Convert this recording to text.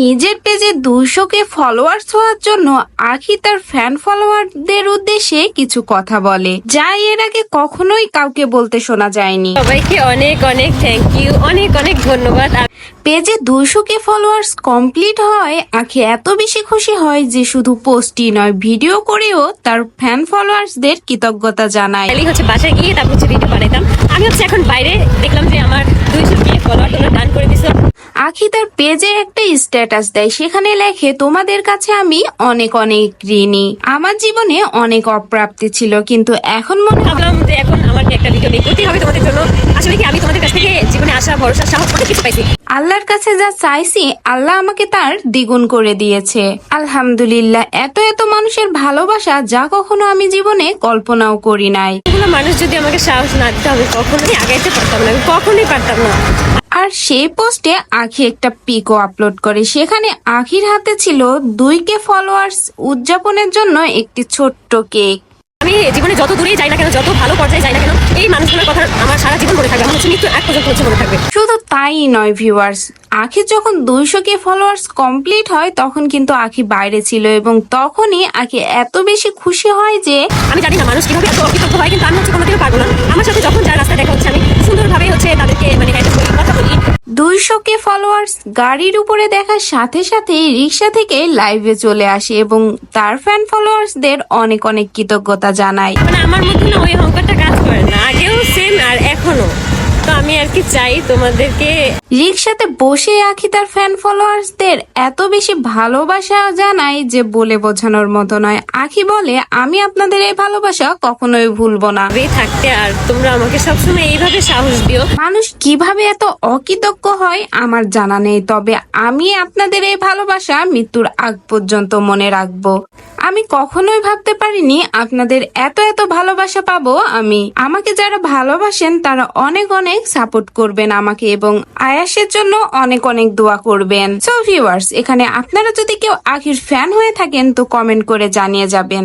নিজের পেজে দুইশো কে ফলোয়ার্স হওয়ার জন্য আখি তার ফ্যান ফলোয়ারদের উদ্দেশ্যে কিছু কথা বলে যা এর আগে কখনোই কাউকে বলতে শোনা যায়নি। সবাইকে অনেক অনেক থ্যাংক ইউ অনেক অনেক ধন্যবাদ। পেজে দুইশো কে ফলোয়ার্স কমপ্লিট হয় আখি এত বেশি খুশি হয় যে শুধু পোস্টই নয় ভিডিও করেও তার ফ্যান ফলোয়ার্সদের কৃতজ্ঞতা জানায়। হচ্ছে বাসায় গিয়ে তারপর হচ্ছে ভিডিও বানাইতাম। আমি হচ্ছে এখন বাইরে দেখলাম যে আমার দুইশো আখি তার পেজে একটা স্ট্যাটাস দেয়। সেখানে লেখে তোমাদের কাছে আমি অনেক অনেক ঋণী। আমার জীবনে অনেক অপ্রাপ্তি ছিল কিন্তু এখন মনে ভাবলাম যে এখন আমাকে একটা ভিডিও মেক করতেই হবে তোমাদের জন্য। আসলে কি আমি তোমাদের কাছ থেকে জীবনে আসা ভরসা সাহস অনেক কিছু পাইছি। আল্লাহর কাছে যা চাইছি আল্লাহ আমাকে তার দ্বিগুণ করে দিয়েছে। আলহামদুলিল্লাহ এত এত মানুষের ভালোবাসা যা কখনো আমি জীবনে কল্পনাও করি নাই। মানুষ যদি আমাকে সাহস না দিতে আমি কখনোই আগাইতে পারতাম না আমি কখনোই পারতাম না। আর সেই পোস্টে আখি একটা পিকও আপলোড করে। সেখানে আখির হাতে ছিল দুই কে ফলোয়ার্স উদযাপনের জন্য একটি ছোট্ট কেক আমি জীবনে যত দূরেই যাই না কেন যত ভালো পর্যায়ে যাই না কেন এই মানুষগুলোর কথা আমার সারা জীবন মনে থাকবে। আমার হচ্ছে মৃত্যু এক পর্যন্ত হচ্ছে মনে থাকবে। শুধু তাই নয় ভিউয়ার্স আখি যখন দুইশো কে ফলোয়ার্স কমপ্লিট হয় তখন কিন্তু আখি বাইরে ছিল এবং তখনই আখি এত বেশি খুশি হয় যে আমি জানি না মানুষ কীভাবে এত অকৃতজ্ঞ হয় কিন্তু আমি হচ্ছে কোনোদিনও পারব না। আমার সাথে যখন যার দুইশো কে ফলোয়ার্স গাড়ির উপরে দেখার সাথে সাথে রিক্সা থেকে লাইভে চলে আসে এবং তার ফ্যান ফলোয়ার্সদের অনেক অনেক কৃতজ্ঞতা জানায়। মানে আমার মধ্যে ওই কাজ করে না আগেও সেম আর এখনও তো আমি আর কি চাই তোমাদেরকে। রিক্সাতে বসে আখি তার ফ্যান ফলোয়ার্সদের এত বেশি ভালোবাসা জানায় যে বলে বোঝানোর মতো নয়। আখি বলে আমি আপনাদের এই ভালোবাসা কখনোই ভুলবো না। থাকতে আর তোমরা আমাকে সবসময় এইভাবে সাহস দিও। মানুষ কীভাবে এত অকৃতজ্ঞ হয় আমার জানা নেই। তবে আমি আপনাদের এই ভালোবাসা মৃত্যুর আগ পর্যন্ত মনে রাখব। আমি কখনোই ভাবতে পারিনি আপনাদের এত এত ভালোবাসা পাবো আমি। আমাকে যারা ভালোবাসেন, তারা অনেক অনেক সাপোর্ট করবেন আমাকে এবং আয়াসের জন্য অনেক অনেক দোয়া করবেন। সো ভিউয়ার্স এখানে আপনারা যদি কেউ আখির ফ্যান হয়ে থাকেন, তো কমেন্ট করে জানিয়ে যাবেন।